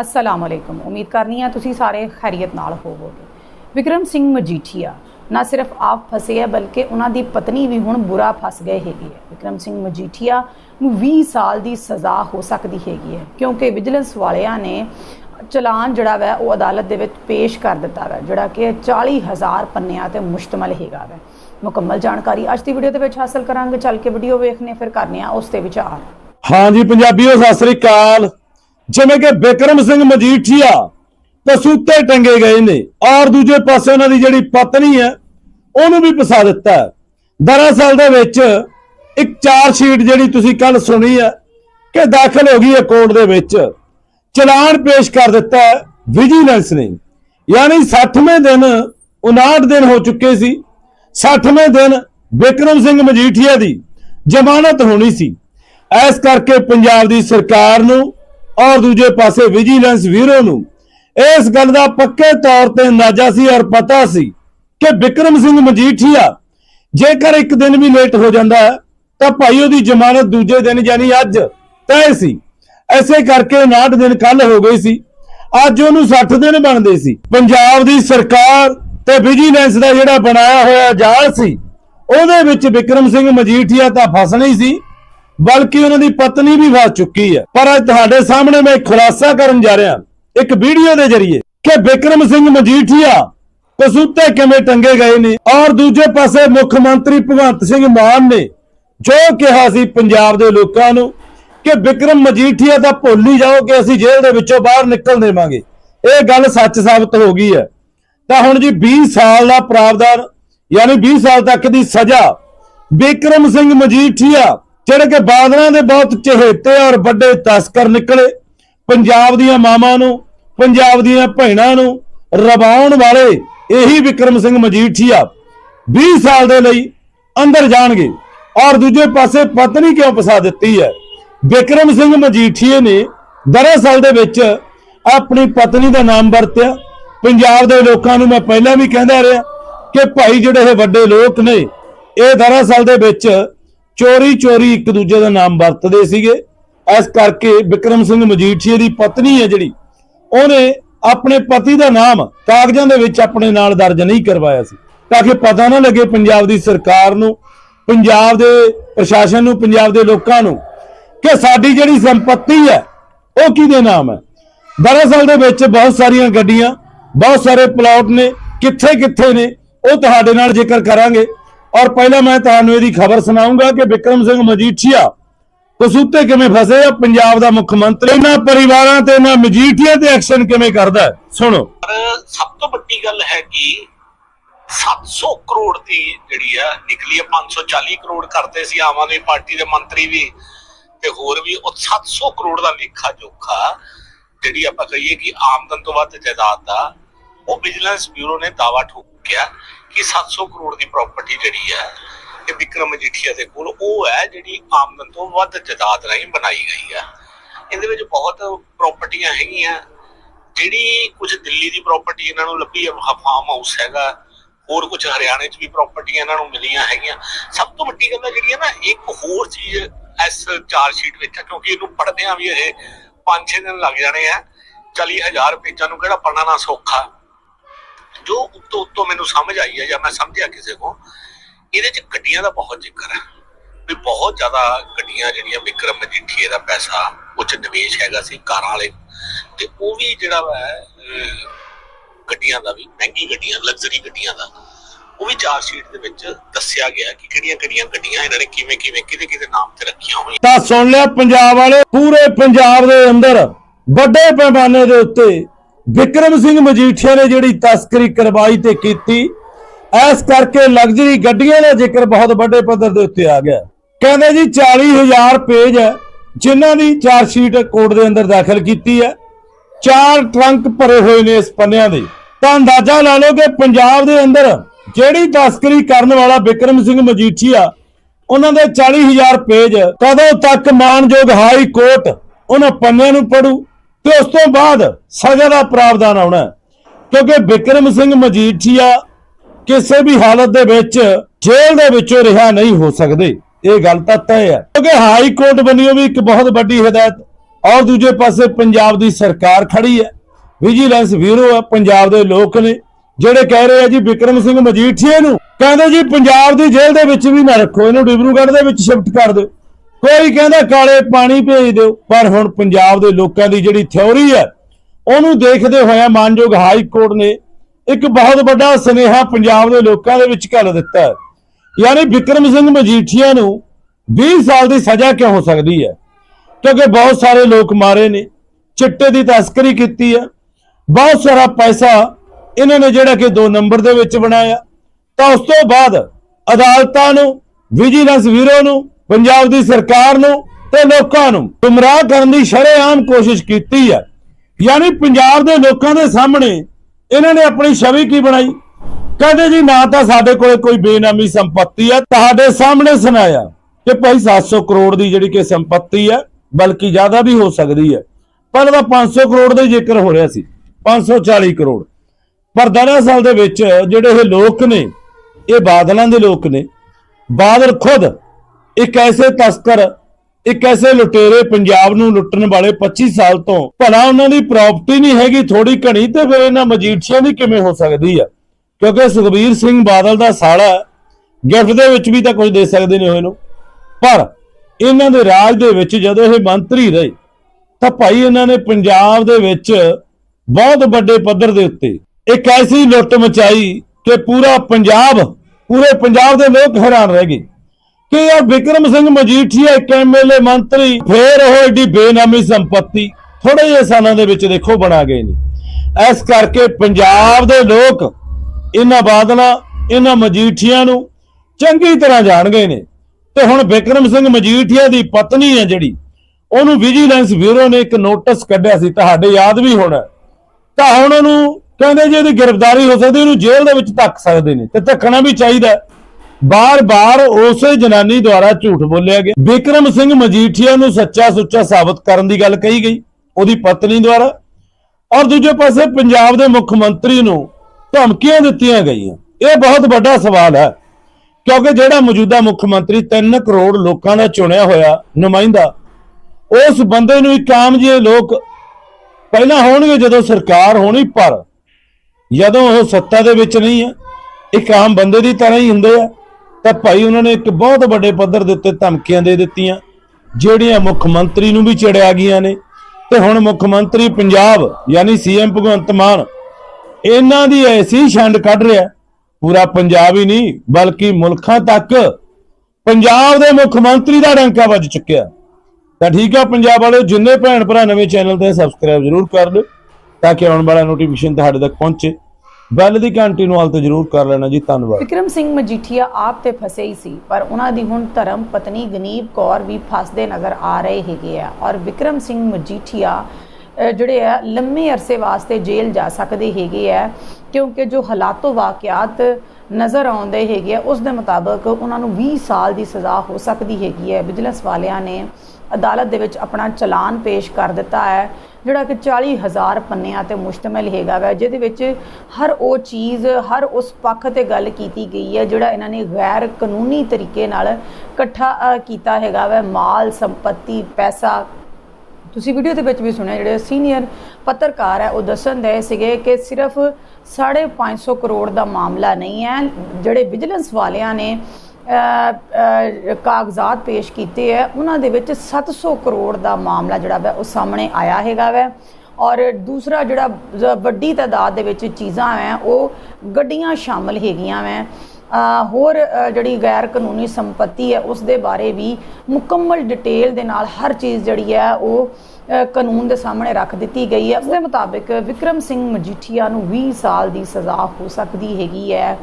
ਅਸਲਾਮ ਅਲੈਕੁਮ ਉਮੀਦ ਕਰਨੀ ਆ ਤੁਸੀਂ ਸਾਰੇ ਖੈਰੀਅਤ ਨਾਲ ਹੋਵੋਗੇ। ਵਿਕਰਮ ਸਿੰਘ ਮਜੀਠੀਆ, ਨਾ ਸਿਰਫ ਆਪ ਫਸੇ ਹੈ ਬਲਕਿ ਉਹਨਾਂ ਦੀ ਪਤਨੀ ਵੀ ਹੁਣ ਬੁਰਾ ਫਸ ਗਏ ਹੈਗੀ ਹੈ ਵਿਕਰਮ ਸਿੰਘ ਮਜੀਠੀਆ ਨੂੰ 20 ਸਾਲ ਦੀ ਸਜ਼ਾ ਹੋ ਸਕਦੀ ਹੈਗੀ ਹੈ ਕਿਉਂਕਿ ਵਿਜੀਲੈਂਸ ਵਾਲਿਆਂ ਨੇ ਚਲਾਨ ਜਿਹੜਾ ਵੈ, ਉਹ ਅਦਾਲਤ ਦੇ ਵਿੱਚ ਪੇਸ਼ ਕਰ ਦਿੱਤਾ ਵੈ, ਜਿਹੜਾ ਕਿ 40000 ਪੰਨਿਆਂ ਤੇ ਮੁਸ਼ਤਮਲ ਹੈਗਾ ਵੈ। ਮੁਕੰਮਲ ਜਾਣਕਾਰੀ ਅੱਜ ਦੀ ਵੀਡੀਓ ਦੇ ਵਿੱਚ ਹਾਸਲ ਕਰਾਂਗੇ। ਚੱਲ ਕੇ ਵੀਡੀਓ ਵੇਖਨੇ ਫਿਰ ਕਰਨੇ ਆ ਉਸ ਤੇ ਵਿਚਾਰ। ਹਾਂਜੀ, ਪੰਜਾਬੀਓ, ਸਤਿ ਸ੍ਰੀ ਅਕਾਲ। ਜਿਵੇਂ ਕਿ ਬਿਕਰਮ ਸਿੰਘ ਮਜੀਠੀਆ ਕਸੂਤੇ ਟੰਗੇ ਗਏ ਨੇ, ਔਰ ਦੂਜੇ ਪਾਸੇ ਉਹਨਾਂ ਦੀ ਜਿਹੜੀ ਪਤਨੀ ਹੈ, ਉਹਨੂੰ ਵੀ ਫਸਾ ਦਿੱਤਾ ਦਰਅਸਲ ਦੇ ਵਿੱਚ ਇੱਕ ਚਾਰ ਸ਼ੀਟ ਜਿਹੜੀ ਤੁਸੀਂ ਕੱਲ ਸੁਣੀ ਹੈ, ਕਿ ਦਾਖਲ ਹੋ ਗਈ ਹੈ ਕੋਰਟ ਦੇ ਵਿੱਚ। ਚਲਾਨ ਪੇਸ਼ ਕਰ ਦਿੱਤਾ ਵਿਜੀਲੈਂਸ ਨੇ। ਯਾਨੀ 60ਵੇਂ ਦਿਨ 59 ਦਿਨ ਹੋ ਚੁੱਕੇ ਸੀ। 60ਵੇਂ ਦਿਨ ਬਿਕਰਮ ਸਿੰਘ ਮਜੀਠੀਆ ਦੀ ਜ਼ਮਾਨਤ ਹੋਣੀ ਸੀ। ਇਸ ਕਰਕੇ ਪੰਜਾਬ ਦੀ ਸਰਕਾਰ ਨੂੰ ਔਰ ਦੂਜੇ ਪਾਸੇ ਵਿਜੀਲੈਂਸ ਵੀਰੋ ਨੂੰ। ਇਸ ਗੱਲ ਦਾ ਪੱਕੇ ਤੌਰ ਤੇ ਅੰਦਾਜ਼ਾ ਸੀ ਔਰ ਪਤਾ ਸੀ ਕਿ ਬਿਕਰਮ ਸਿੰਘ ਮਜੀਠੀਆ ਜੇਕਰ ਇੱਕ ਦਿਨ ਵੀ ਲੇਟ ਹੋ ਜਾਂਦਾ ਤਾਂ ਭਾਈ ਉਹਦੀ ਜ਼ਮਾਨਤ ਦੂਜੇ ਦਿਨ ਯਾਨੀ ਅੱਜ ਤੈਅ ਸੀ। ਐਸੇ ਕਰਕੇ 59 ਦਿਨ ਕੱਲ ਹੋ ਗਏ ਸੀ। ਅੱਜ ਉਹਨੂੰ 60 ਦਿਨ ਬਣਦੇ ਸੀ। ਪੰਜਾਬ ਦੀ ਸਰਕਾਰ ਤੇ ਵਿਜੀਲੈਂਸ ਦਾ ਜਿਹੜਾ ਬਣਾਇਆ ਹੋਇਆ ਜਾਲ ਸੀ, ਉਹਦੇ ਵਿੱਚ ਵਿਕਰਮ ਸਿੰਘ ਮਜੀਠੀਆ ਤਾਂ ਫਸ ਹੀ ਸੀ। ਬਲਕਿ ਉਹਨਾਂ ਦੀ ਪਤਨੀ ਵੀ ਫਸ ਚੁੱਕੀ ਹੈ। ਪਰ ਅੱਜ ਤੁਹਾਡੇ ਸਾਹਮਣੇ ਮੈਂ ਖੁਲਾਸਾ ਕਰਨ ਜਾ ਰਿਹਾ ਇੱਕ ਵੀਡੀਓ ਦੇ ਜ਼ਰੀਏ ਕਿ ਵਿਕਰਮ ਸਿੰਘ ਮਜੀਠੀਆ ਕਸੂਤੇ ਕਿਵੇਂ ਟੰਗੇ ਗਏ ਨੇ ਔਰ ਦੂਜੇ ਪਾਸੇ ਮੁੱਖ ਮੰਤਰੀ ਭਗਵੰਤ ਸਿੰਘ ਮਾਨ ਨੇ ਜੋ ਕਿਹਾ ਸੀ ਪੰਜਾਬ ਦੇ ਲੋਕਾਂ ਨੂੰ ਕਿ ਵਿਕਰਮ ਮਜੀਠੀਆ ਤਾਂ ਭੁੱਲ ਹੀ ਜਾਓ ਕਿ ਅਸੀਂ ਜੇਲ੍ਹ ਦੇ ਵਿੱਚੋਂ ਬਾਹਰ ਨਿਕਲ ਦੇਵਾਂਗੇ। ਇਹ ਗੱਲ ਸੱਚ ਸਾਬਤ ਹੋ ਗਈ ਹੈ। ਤਾਂ ਹੁਣ ਜੀ 20 ਸਾਲ ਦਾ ਪ੍ਰਾਵਧਾਨ, ਯਾਨੀ 20 ਸਾਲ ਤੱਕ ਦੀ ਸਜ਼ਾ ਬਿਕਰਮ ਸਿੰਘ ਮਜੀਠੀਆ ਜਿਹੜੇ ਕਿ ਬਾਦਲਾਂ ਦੇ ਬਹੁਤ ਚਹੇਤੇ ਔਰ ਵੱਡੇ ਤਸਕਰ ਨਿਕਲੇ, ਪੰਜਾਬ ਦੀਆਂ ਮਾਵਾਂ ਨੂੰ, ਪੰਜਾਬ ਦੀਆਂ ਭੈਣਾਂ ਨੂੰ ਰਵਾਉਣ ਵਾਲੇ ਇਹੀ ਵਿਕਰਮ ਸਿੰਘ ਮਜੀਠੀਆ 20 ਸਾਲ ਦੇ ਲਈ ਅੰਦਰ ਜਾਣਗੇ ਔਰ ਦੂਜੇ ਪਾਸੇ ਪਤਨੀ ਕਿਉਂ ਫਸਾ ਦਿੱਤੀ ਹੈ? ਵਿਕਰਮ ਸਿੰਘ ਮਜੀਠੀਏ ਨੇ ਦਰਅਸਲ ਦੇ ਵਿੱਚ ਆਪਣੀ ਪਤਨੀ ਦਾ ਨਾਮ ਵਰਤਿਆ। ਪੰਜਾਬ ਦੇ ਲੋਕਾਂ ਨੂੰ ਮੈਂ ਪਹਿਲਾਂ ਵੀ ਕਹਿੰਦਾ ਰਿਹਾ ਕਿ ਭਾਈ ਜਿਹੜੇ ਇਹ ਵੱਡੇ ਲੋਕ ਨੇ, ਇਹ ਦਰਅਸਲ ਦੇ ਵਿੱਚ ਚੋਰੀ ਚੋਰੀ ਇੱਕ ਦੂਜੇ ਦਾ ਨਾਮ ਵਰਤਦੇ ਸੀਗੇ। ਇਸ ਕਰਕੇ ਵਿਕਰਮ ਸਿੰਘ ਮਜੀਠੀਏ ਦੀ ਪਤਨੀ ਹੈ ਜਿਹੜੀ, ਉਹਨੇ ਆਪਣੇ ਪਤੀ ਦਾ ਨਾਮ ਕਾਗਜ਼ਾਂ ਦੇ ਵਿੱਚ ਆਪਣੇ ਨਾਲ ਦਰਜ ਨਹੀਂ ਕਰਵਾਇਆ ਸੀ। ਤਾਂ ਕਿ ਪਤਾ ਨਾ ਲੱਗੇ ਪੰਜਾਬ ਦੀ ਸਰਕਾਰ ਨੂੰ, ਪੰਜਾਬ ਦੇ ਪ੍ਰਸ਼ਾਸਨ ਨੂੰ, ਪੰਜਾਬ ਦੇ ਲੋਕਾਂ ਨੂੰ ਕਿ ਸਾਡੀ ਜਿਹੜੀ ਸੰਪਤੀ ਹੈ, ਉਹ ਕਿਹਦੇ ਨਾਮ ਹੈ। ਦਰਅਸਲ ਦੇ ਵਿੱਚ ਬਹੁਤ ਸਾਰੀਆਂ ਗੱਡੀਆਂ, ਬਹੁਤ ਸਾਰੇ ਪਲਾਟ ਨੇ ਕਿੱਥੇ ਕਿੱਥੇ ਨੇ, ਉਹ ਤੁਹਾਡੇ ਨਾਲ ਜ਼ਿਕਰ ਕਰਾਂਗੇ ਔਰ ਪਹਿਲਾਂ ਮੈਂ ਤੁਹਾਨੂੰ ਇਹਦੀ ਖਬਰ ਸੁਣਾਉਂਗਾ ਕਿ ਵਿਕਰਮ ਸਿੰਘ ਮਜੀਠੀਆ ਕਸੂਤੇ ਕਿਵੇਂ ਫਸੇ ਆ? ਪੰਜਾਬ ਦਾ ਮੁੱਖ ਮੰਤਰੀ। ਇਹਨਾਂ ਪਰਿਵਾਰਾਂ ਤੇ ਇਹਨਾਂ ਮਜੀਠੀਆ ਤੇ ਐਕਸ਼ਨ ਕਿਵੇਂ ਕਰਦਾ ਸੁਣੋ। ਸਭ ਤੋਂ ਵੱਡੀ ਗੱਲ ਹੈ ਕਿ 700 ਕਰੋੜ ਦੀ ਜਿਹੜੀ ਆ, ਨਿਕਲੀ ਆ 540 ਕਰੋੜ ਕਰਦੇ ਸੀ ਆਮ ਆਦਮੀ ਪਾਰਟੀ ਦੇ ਮੰਤਰੀ ਵੀ ਤੇ ਹੋਰ ਵੀ। ਉਹ 700 ਕਰੋੜ ਦਾ ਲੇਖਾ ਜੋਖਾ ਜਿਹੜੀ ਆਪਾਂ ਕਹੀਏ ਕਿ ਆਮਦਨ ਤੋਂ ਵੱਧ ਜਾਇਦਾਦ ਦਾ ਉਹ ਵਿਜੀਲੈਂਸ ਬਿਊਰੋ ਨੇ ਦਾਵਾ ਠੋਕਿਆ ਕਿ 700 ਕਰੋੜ ਦੀ ਪ੍ਰਾਪਰਟੀ ਜਿਹੜੀ ਹੈ ਇਹ ਵਿਕਰਮ ਮਜੀਠੀਆ ਦੇ ਕੋਲ, ਉਹ ਹੈ ਜਿਹੜੀ ਆਮਦਨ ਤੋਂ ਵੱਧ ਜਾਇਦਾਦ ਰਾਹੀਂ ਬਣਾਈ ਗਈ ਹੈ ਇਹਦੇ ਵਿੱਚ ਬਹੁਤ ਪ੍ਰਾਪਰਟੀਆਂ ਹੈਗੀਆਂ। ਜਿਹੜੀ ਕੁਝ ਦਿੱਲੀ ਦੀ ਪ੍ਰਾਪਰਟੀ ਇਹਨਾਂ ਨੂੰ ਲੱਭੀ ਹੈ ਫਾਰਮ ਹਾਊਸ ਹੈਗਾ, ਹੋਰ ਕੁਝ ਹਰਿਆਣੇ 'ਚ ਵੀ ਪ੍ਰਾਪਰਟੀਆਂ ਇਹਨਾਂ ਨੂੰ ਮਿਲੀਆਂ ਹੈਗੀਆਂ। ਸਭ ਤੋਂ ਵੱਡੀ ਗੱਲ ਹੈ ਜਿਹੜੀ ਹੈ ਨਾ, ਇੱਕ ਹੋਰ ਚੀਜ਼ ਇਸ ਚਾਰ ਸ਼ੀਟ ਵਿੱਚ ਹੈ ਕਿਉਂਕਿ ਇਹਨੂੰ ਪੜ੍ਹਦਿਆਂ ਵੀ ਇਹ 5-6 ਦਿਨ ਲੱਗ ਜਾਣੇ ਆ। 40000 ਪੇਜਾਂ ਨੂੰ ਕਿਹੜਾ ਪੜਨਾ ਨਾ ਸੌਖਾ। ਜੋ ਉੱਤੋਂ ਉੱਤੋਂ ਮੈਨੂੰ ਸਮਝ ਆਈ ਹੈ ਜਾਂ ਮੈਂ ਸਮਝਿਆ ਕਿਸੇ ਕੋ ਇਹਦੇ 'ਚ ਗੱਡੀਆਂ ਦਾ ਬਹੁਤ ਜ਼ਿਕਰ ਹੈ। ਵੀ ਬਹੁਤ ਜ਼ਿਆਦਾ ਗੱਡੀਆਂ ਜਿਹੜੀਆਂ ਵਿਕਰਮ ਮਜੀਠੀਏ ਦਾ ਪੈਸਾ, ਉਹ 'ਚ ਨਿਵੇਸ਼ ਹੈਗਾ ਸੀ ਕਾਰਾਂ ਵਾਲੇ। ਤੇ ਉਹ ਵੀ ਜਿਹੜਾ ਵਾ ਗੱਡੀਆਂ ਦਾ ਵੀ, ਮਹਿੰਗੀ ਗੱਡੀਆਂ ਲਗਜ਼ਰੀ ਗੱਡੀਆਂ ਦਾ, ਉਹ ਵੀ ਚਾਰ ਸ਼ੀਟ ਦੇ ਵਿੱਚ ਦੱਸਿਆ ਗਿਆ ਕਿ ਕਿਹੜੀਆਂ ਕਿਹੜੀਆਂ ਗੱਡੀਆਂ ਇਹਨਾਂ ਨੇ ਕਿਵੇਂ ਕਿਵੇਂ, ਕਿਹਦੇ ਕਿਹਦੇ ਨਾਮ ਤੇ ਰੱਖੀਆਂ ਹੋਈਆਂ। ਤਾਂ ਸੁਣ ਲਿਆ ਪੰਜਾਬ ਵਾਲੇ, ਪੂਰੇ ਪੰਜਾਬ ਦੇ ਅੰਦਰ ਵੱਡੇ ਪੈਮਾਨੇ ਦੇ ਉੱਤੇ ਵਿਕਰਮ ਸਿੰਘ ਮਜੀਠੀਆ ਨੇ ਜਿਹੜੀ ਤਸਕਰੀ ਕਰਵਾਈ ਤੇ ਕੀਤੀ, ਇਸ ਕਰਕੇ ਲਗਜ਼ਰੀ ਗੱਡੀਆਂ ਦਾ ਜ਼ਿਕਰ ਬਹੁਤ ਵੱਡੇ ਪੱਧਰ ਦੇ ਉੱਤੇ ਆ ਗਿਆ। ਕਹਿੰਦੇ ਜੀ 40000 ਪੇਜ ਹੈ, ਜਿਨ੍ਹਾਂ ਦੀ ਚਾਰ ਸ਼ੀਟ ਕੋਰਟ ਦੇ ਅੰਦਰ ਦਾਖਲ ਕੀਤੀ ਹੈ। ਚਾਰ ਟਰੰਕ ਭਰੇ ਹੋਏ ਨੇ ਇਸ ਪੰਨਿਆਂ ਦੇ। ਤਾਂ ਅੰਦਾਜ਼ਾ ਲਾ ਲਓ ਕਿ ਪੰਜਾਬ ਦੇ ਅੰਦਰ ਜਿਹੜੀ ਤਸਕਰੀ ਕਰਨ ਵਾਲਾ ਵਿਕਰਮ ਸਿੰਘ ਮਜੀਠੀਆ, ਉਹਨਾਂ ਦੇ 40000 ਪੇਜ ਕਦੋਂ ਤੱਕ ਮਾਨਯੋਗ ਹਾਈ ਕੋਰਟ ਉਹਨਾਂ ਪੰਨਿਆਂ ਨੂੰ ਪੜੂ? ਤੇ ਉਸ ਤੋਂ ਬਾਅਦ ਸਜ਼ਾ ਦਾ ਪ੍ਰਾਵਧਾਨ ਆਉਣਾ ਕਿਉਂਕਿ ਵਿਕਰਮ ਸਿੰਘ ਮਜੀਠੀਆ ਕਿਸੇ ਵੀ ਹਾਲਤ ਦੇ ਵਿੱਚ ਜੇਲ੍ਹ ਦੇ ਵਿੱਚੋਂ ਰਿਹਾ ਨਹੀਂ ਹੋ ਸਕਦੇ। ਇਹ ਗੱਲ ਤਾਂ ਤੈਅ ਹੈ। ਕਿਉਂਕਿ ਹਾਈ ਕੋਰਟ ਵੱਲੋਂ ਵੀ ਇੱਕ ਬਹੁਤ ਵੱਡੀ ਹਦਾਇਤ, ਔਰ ਦੂਜੇ ਪਾਸੇ ਪੰਜਾਬ ਦੀ ਸਰਕਾਰ ਖੜੀ ਹੈ। ਵਿਜੀਲੈਂਸ ਬਿਊਰੋ ਹੈ, ਪੰਜਾਬ ਦੇ ਲੋਕ ਨੇ, ਜਿਹੜੇ ਕਹਿ ਰਹੇ ਆ ਜੀ ਵਿਕਰਮ ਸਿੰਘ ਮਜੀਠੀਏ ਨੂੰ, ਕਹਿੰਦੇ ਜੀ ਪੰਜਾਬ ਦੀ ਜੇਲ੍ਹ ਦੇ ਵਿੱਚ ਵੀ ਨਾ ਰੱਖੋ, ਇਹਨੂੰ ਡਿਬਰੂਗੜ੍ਹ ਦੇ ਵਿੱਚ ਸ਼ਿਫਟ ਕਰ ਦਿਓ। ਕੋਈ ਕਹਿੰਦਾ ਕਾਲੇ ਪਾਣੀ ਭੇਜ ਦਿਓ, ਪਰ ਹੁਣ ਪੰਜਾਬ ਦੇ ਲੋਕਾਂ ਦੀ ਜਿਹੜੀ ਥਿਉਰੀ ਹੈ, ਉਹਨੂੰ ਦੇਖਦੇ ਹੋਇਆ ਮਾਨਯੋਗ ਹਾਈ ਕੋਰਟ ਨੇ ਇੱਕ ਬਹੁਤ ਵੱਡਾ ਸੁਨੇਹਾ ਪੰਜਾਬ ਦੇ ਲੋਕਾਂ ਦੇ ਵਿੱਚ ਘੱਲ ਦਿੱਤਾ ਹੈ। ਯਾਨੀ ਵਿਕਰਮ ਸਿੰਘ ਮਜੀਠੀਆ ਨੂੰ 20 ਸਾਲ ਦੀ ਸਜ਼ਾ ਕਿਉਂ ਹੋ ਸਕਦੀ ਹੈ? ਕਿਉਂਕਿ ਬਹੁਤ ਸਾਰੇ ਲੋਕ ਮਾਰੇ ਨੇ, ਚਿੱਟੇ ਦੀ ਤਸਕਰੀ ਕੀਤੀ ਹੈ। ਬਹੁਤ ਸਾਰਾ ਪੈਸਾ ਇਹਨਾਂ ਨੇ ਜਿਹੜਾ ਕਿ ਦੋ ਨੰਬਰ ਦੇ ਵਿੱਚ ਬਣਾਇਆ। ਤਾਂ ਉਸ ਤੋਂ ਬਾਅਦ ਅਦਾਲਤਾਂ ਨੂੰ, ਵਿਜੀਲੈਂਸ ਵੀਰੋ ਨੂੰ ਪੰਜਾਬ ਦੀ ਸਰਕਾਰ ਨੂੰ ਤੇ ਲੋਕਾਂ ਨੂੰ ਗੁੰਮਰਾਹ ਕਰਨ ਦੀ ਸ਼ਰੇਆਮ ਕੋਸ਼ਿਸ਼ ਕੀਤੀ ਹੈ। ਯਾਨੀ ਪੰਜਾਬ ਦੇ ਲੋਕਾਂ ਦੇ ਸਾਹਮਣੇ ਇਹਨਾਂ ਨੇ ਆਪਣੀ ਛਵੀ ਕੀ ਬਣਾਈ? ਕਹਿੰਦੇ ਜੀ, ਨਾ ਤਾਂ ਸਾਡੇ ਕੋਲੇ ਕੋਈ ਬੇਨਾਮੀ ਸੰਪਤੀ ਹੈ। ਤੁਹਾਡੇ ਸਾਹਮਣੇ ਸੁਣਾਇਆ ਕਿ ਭਾਈ 700 ਕਰੋੜ ਦੀ ਜਿਹੜੀ ਕਿ ਸੰਪਤੀ ਹੈ, ਬਲਕਿ ਜ਼ਿਆਦਾ ਵੀ ਹੋ ਸਕਦੀ ਹੈ। ਪਰ ਤਾਂ 500 ਕਰੋੜ ਦਾ ਜ਼ਿਕਰ ਹੋ ਰਿਹਾ ਸੀ। 540 ਕਰੋੜ। ਪਰ ਦਰਿਆ ਦਰਅਸਲ ਦੇ ਵਿੱਚ ਜਿਹੜੇ ਇਹ ਲੋਕ ਨੇ, ਇਹ ਬਾਦਲਾਂ ਦੇ ਲੋਕ ਨੇ, ਬਾਦਲ ਖੁਦ ਇੱਕ ਐਸੇ ਤਸਕਰ, ਇੱਕ ਐਸੇ ਲੁਟੇਰੇ ਪੰਜਾਬ ਨੂੰ ਲੁੱਟਣ ਵਾਲੇ 25 ਸਾਲ ਤੋਂ। ਭਲਾ ਉਹਨਾਂ ਦੀ ਪ੍ਰਾਪਰਟੀ ਨਹੀਂ ਹੈਗੀ ਥੋੜੀ ਘਣੀ ਤੇ ਫਿਰ ਇਹਨਾਂ ਮਜੀਠੀਆਂ ਦੀ ਕਿਵੇਂ ਹੋ ਸਕਦੀ ਆ? ਕਿਉਂਕਿ ਸੁਖਬੀਰ ਸਿੰਘ ਬਾਦਲ ਦਾ ਸਾਲਾ ਗਿਫਟ ਦੇ ਵਿੱਚ ਵੀ ਤਾਂ ਕੁਝ ਦੇ ਸਕਦੇ ਨੇ ਹੋਏ ਨੂੰ ਪਰ ਇਹਨਾਂ ਦੇ ਰਾਜ ਦੇ ਵਿੱਚ ਜਦੋਂ ਇਹ ਮੰਤਰੀ ਰਹੇ, ਤਾਂ ਭਾਈ ਇਹਨਾਂ ਨੇ ਪੰਜਾਬ ਦੇ ਵਿੱਚ ਬਹੁਤ ਵੱਡੇ ਪੱਧਰ ਦੇ ਉੱਤੇ ਇੱਕ ਐਸੀ ਲੁੱਟ ਮਚਾਈ ਕਿ ਪੂਰਾ ਪੰਜਾਬ, ਪੂਰੇ ਪੰਜਾਬ ਦੇ ਲੋਕ ਹੈਰਾਨ ਰਹਿ ਗਏ। ਕਿ ਯਾਰ ਵਿਕਰਮ ਸਿੰਘ ਮਜੀਠੀਆ ਇੱਕ ਐਮਐਲਏ ਮੰਤਰੀ, ਫੇਰ ਉਹ ਏਡੀ ਬੇਨਾਮੀ ਸੰਪত্তি ਥੋੜੇ ਜਿਹੇ ਸਾਲਾਂ ਦੇ ਵਿੱਚ ਦੇਖੋ ਬਣਾ ਗਏ ਨੇ। ਇਸ ਕਰਕੇ ਪੰਜਾਬ ਦੇ ਲੋਕ ਇਹਨਾਂ ਬਾਦਲਾਂ, ਇਹਨਾਂ ਮਜੀਠੀਆਂ ਨੂੰ ਚੰਗੀ ਤਰ੍ਹਾਂ ਜਾਣ ਗਏ ਨੇ। ਤੇ ਹੁਣ ਵਿਕਰਮ ਸਿੰਘ ਮਜੀਠੀਆ ਦੀ ਪਤਨੀ ਹੈ ਜਿਹੜੀ, ਉਹਨੂੰ ਵਿਜੀਲੈਂਸ ਬਿਊਰੋ ਨੇ ਇੱਕ ਨੋਟਿਸ ਕੱਢਿਆ ਸੀ, ਤੁਹਾਡੇ ਯਾਦ ਵੀ ਹੋਣਾ। ਤਾਂ ਹੁਣ ਉਹਨੂੰ ਕਹਿੰਦੇ ਜੇ ਇਹਦੀ ਗ੍ਰਿਫਤਾਰੀ ਹੋ ਸਕਦੀ, ਉਹਨੂੰ ਜੇਲ੍ਹ ਦੇ ਵਿੱਚ ਧੱਕ ਸਕਦੇ ਨੇ, ਤੇ ਧੱਕਣਾ ਵੀ ਚਾਹੀਦਾ। ਬਾਰ-ਬਾਰ ਉਸੇ ਜਨਾਨੀ ਦੁਆਰਾ ਝੂਠ ਬੋਲਿਆ ਗਿਆ। ਵਿਕਰਮ ਸਿੰਘ ਮਜੀਠੀਆ ਨੂੰ ਸੱਚਾ ਸੁੱਚਾ ਸਾਬਤ ਕਰਨ ਦੀ ਗੱਲ ਕਹੀ ਗਈ, ਉਹਦੀ ਪਤਨੀ ਦੁਆਰਾ। ਔਰ ਦੂਜੇ ਪਾਸੇ ਪੰਜਾਬ ਦੇ ਮੁੱਖ ਮੰਤਰੀ ਨੂੰ ਧਮਕੀਆਂ ਦਿੱਤੀਆਂ ਗਈਆਂ। ਇਹ ਬਹੁਤ ਵੱਡਾ ਸਵਾਲ ਹੈ, ਕਿਉਂਕਿ ਜਿਹੜਾ ਮੌਜੂਦਾ ਮੁੱਖ ਮੰਤਰੀ 3 ਕਰੋੜ ਲੋਕਾਂ ਦਾ ਚੁਣਿਆ ਹੋਇਆ ਨੁਮਾਇੰਦਾ, ਉਸ ਬੰਦੇ ਨੂੰ ਇੱਕ ਆਮ ਜਿਹੇ ਲੋਕ ਪਹਿਲਾਂ ਹੋਣਗੇ ਜਦੋਂ ਸਰਕਾਰ ਹੋਣੀ, ਪਰ ਜਦੋਂ ਉਹ ਸੱਤਾ ਦੇ ਵਿੱਚ ਨਹੀਂ ਹੈ, ਇੱਕ ਆਮ ਬੰਦੇ ਦੀ ਤਰ੍ਹਾਂ ਹੀ ਹੁੰਦੇ ਆ। ਤਾਂ ਭਾਈ ਉਹਨਾਂ ਨੇ ਇੱਕ ਬਹੁਤ ਵੱਡੇ ਪੱਧਰ ਦੇ ਉੱਤੇ ਧਮਕੀਆਂ ਦੇ ਦਿੱਤੀਆਂ, ਜਿਹੜੀਆਂ ਮੁੱਖ ਮੰਤਰੀ ਨੂੰ ਵੀ ਚੜਿਆ ਗਈਆਂ ਨੇ। ਤੇ ਹੁਣ ਮੁੱਖ ਮੰਤਰੀ ਪੰਜਾਬ, ਯਾਨੀ ਸੀਐਮ ਭਗਵੰਤ ਮਾਨ, ਇਹਨਾਂ ਦੀ ਐਸੀ ਛੰਡ ਕੱਢ ਰਿਹਾ। ਪੂਰਾ ਪੰਜਾਬ ਹੀ ਨਹੀਂ, ਬਲਕਿ ਮੁਲਕਾਂ ਤੱਕ ਪੰਜਾਬ ਦੇ ਮੁੱਖ ਮੰਤਰੀ ਦਾ ਡੰਕਾ ਵੱਜ ਚੁੱਕਿਆ। ਤਾਂ ਠੀਕ ਆ ਪੰਜਾਬ ਵਾਲਿਓ, ਜਿੰਨੇ ਭੈਣ ਭਰਾ ਨਵੇਂ ਚੈਨਲ ਤੇ ਸਬਸਕ੍ਰਾਈਬ ਜ਼ਰੂਰ ਕਰ ਲਿਓ, ਤਾਂ ਕਿ ਆਉਣ ਵਾਲਾ ਨੋਟੀਫਿਕੇਸ਼ਨ ਤੁਹਾਡੇ ਤੱਕ ਪਹੁੰਚੇ। ਬੈਲ ਦੀ ਘੰਟੀ ਨੂੰ ਹਾਲ ਤੇ ਜ਼ਰੂਰ ਕਰ ਲੈਣਾ ਜੀ, ਧੰਨਵਾਦ। ਵਿਕਰਮ ਸਿੰਘ ਮਜੀਠੀਆ ਆਪ ਤੇ ਫਸੇ ਹੀ ਸੀ, ਪਰ ਉਹਨਾਂ ਦੀ ਹੁਣ ਧਰਮ ਪਤਨੀ ਗਨੀਬ ਕੌਰ ਵੀ ਫਸਦੇ ਨਜ਼ਰ ਆ ਰਹੇ ਹੈਗੇ ਆ। ਔਰ ਵਿਕਰਮ ਸਿੰਘ ਮਜੀਠੀਆ ਜਿਹੜੇ ਆ, ਲੰਮੇ ਅਰਸੇ ਵਾਸਤੇ ਜੇਲ੍ਹ ਜਾ ਸਕਦੇ ਹੈਗੇ ਆ, ਕਿਉਂਕਿ ਜੋ ਹਾਲਾਤੋ ਵਾਕਿਆਤ ਨਜ਼ਰ ਆਉਂਦੇ ਹੈਗੇ ਆ, ਉਸ ਦੇ ਮੁਤਾਬਕ ਉਹਨਾਂ ਨੂੰ 20 ਸਾਲ ਦੀ ਸਜ਼ਾ ਹੋ ਸਕਦੀ ਹੈਗੀ ਹੈ। ਵਿਜੀਲੈਂਸ ਵਾਲਿਆਂ ਨੇ ਅਦਾਲਤ ਦੇ ਵਿੱਚ ਆਪਣਾ ਚਲਾਨ ਪੇਸ਼ ਕਰ ਦਿੱਤਾ ਹੈ। ਜਿਹੜਾ ਕਿ 40000 ਪੰਨਿਆਂ ਤੇ ਮੁਸ਼ਤਮਲ ਹੈਗਾ ਵਾ, ਜਿਹਦੇ ਵਿੱਚ ਹਰ ਉਹ ਚੀਜ਼, ਹਰ ਉਸ ਪੱਖ ਤੇ ਗੱਲ ਕੀਤੀ ਗਈ ਹੈ, ਜਿਹੜਾ ਇਹਨਾਂ ਨੇ ਗੈਰ ਕਾਨੂੰਨੀ ਤਰੀਕੇ ਨਾਲ ਇਕੱਠਾ ਕੀਤਾ ਹੈਗਾ ਵਾ, ਮਾਲ, ਸੰਪਤੀ, ਪੈਸਾ। ਤੁਸੀਂ ਵੀਡੀਓ ਦੇ ਵਿੱਚ ਵੀ ਸੁਣਿਆ, ਜਿਹੜੇ ਸੀਨੀਅਰ ਪੱਤਰਕਾਰ ਹੈ, ਉਹ ਦੱਸਣ ਦੇ ਸੀਗੇ ਕਿ ਸਿਰਫ 550 ਕਰੋੜ ਦਾ ਮਾਮਲਾ ਨਹੀਂ ਹੈ, ਜਿਹੜੇ ਵਿਜੀਲੈਂਸ ਵਾਲਿਆਂ ਨੇ ਕਾਗਜ਼ਾਤ ਪੇਸ਼ ਕੀਤੇ ਹੈ। ਉਹਨਾਂ ਦੇ ਵਿੱਚ 700 ਕਰੋੜ ਦਾ ਮਾਮਲਾ ਜਿਹੜਾ ਵਾ ਉਹ ਸਾਹਮਣੇ ਆਇਆ ਹੈਗਾ ਵਾ। ਔਰ ਦੂਸਰਾ ਜਿਹੜਾ ਵੱਡੀ ਤਾਦਾਦ ਦੇ ਵਿੱਚ ਚੀਜ਼ਾਂ ਹੈ, ਉਹ ਗੱਡੀਆਂ ਸ਼ਾਮਲ ਹੈਗੀਆਂ ਵੈ। ਹੋਰ ਜਿਹੜੀ ਗੈਰ ਕਾਨੂੰਨੀ ਸੰਪਤੀ ਹੈ, ਉਸ ਦੇ ਬਾਰੇ ਵੀ ਮੁਕੰਮਲ ਡਿਟੇਲ ਦੇ ਨਾਲ ਹਰ ਚੀਜ਼ ਜਿਹੜੀ ਹੈ, ਉਹ ਕਾਨੂੰਨ ਦੇ ਸਾਹਮਣੇ ਰੱਖ ਦਿੱਤੀ ਗਈ ਹੈ। ਉਸ ਦੇ ਮੁਤਾਬਿਕ ਵਿਕਰਮ ਸਿੰਘ ਮਜੀਠੀਆ ਨੂੰ 20 ਸਾਲ ਦੀ ਸਜ਼ਾ ਹੋ ਸਕਦੀ ਹੈਗੀ ਹੈ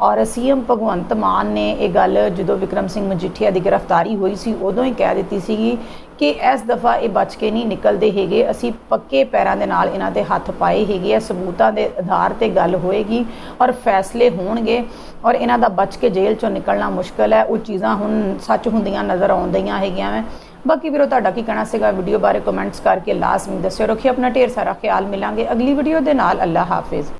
ਔਰ ਸੀਐਮ ਭਗਵੰਤ ਮਾਨ ਨੇ ਇਹ ਗੱਲ ਜਦੋਂ ਵਿਕਰਮ ਸਿੰਘ ਮਜੀਠੀਆ ਦੀ ਗ੍ਰਿਫਤਾਰੀ ਹੋਈ ਸੀ, ਉਦੋਂ ਹੀ ਕਹਿ ਦਿੱਤੀ ਸੀਗੀ ਕਿ ਇਸ ਦਫਾ ਇਹ ਬਚ ਕੇ ਨਹੀਂ ਨਿਕਲਦੇ ਹੈਗੇ। ਅਸੀਂ ਪੱਕੇ ਪੈਰਾਂ ਦੇ ਨਾਲ ਇਹਨਾਂ ਦੇ ਹੱਥ ਪਾਏ ਹੈਗੇ ਆ। ਸਬੂਤਾਂ ਦੇ ਆਧਾਰ ਤੇ ਗੱਲ ਹੋਏਗੀ ਔਰ ਫੈਸਲੇ ਹੋਣਗੇ ਔਰ ਇਹਨਾਂ ਦਾ ਬਚ ਕੇ ਜੇਲ੍ਹ ਚੋਂ ਨਿਕਲਣਾ ਮੁਸ਼ਕਲ ਹੈ। ਉਹ ਚੀਜ਼ਾਂ ਹੁਣ ਸੱਚ ਹੁੰਦੀਆਂ ਨਜ਼ਰ ਆਉਂਦੀਆਂ ਹੈਗੀਆਂ ਵੈ। ਬਾਕੀ ਵੀਰੋ, ਤੁਹਾਡਾ ਕੀ ਕਹਿਣਾ ਸੀਗਾ ਵੀਡੀਓ ਬਾਰੇ ਕਮੈਂਟਸ ਕਰਕੇ ਲਾਜ਼ਮੀ ਦੱਸਿਓ। ਰੱਖਿਓ ਆਪਣਾ ਢੇਰ ਸਾਰਾ ਖਿਆਲ ਮਿਲਾਂਗੇ ਅਗਲੀ ਵੀਡੀਓ ਦੇ ਨਾਲ। ਅੱਲਾ ਹਾਫਿਜ਼।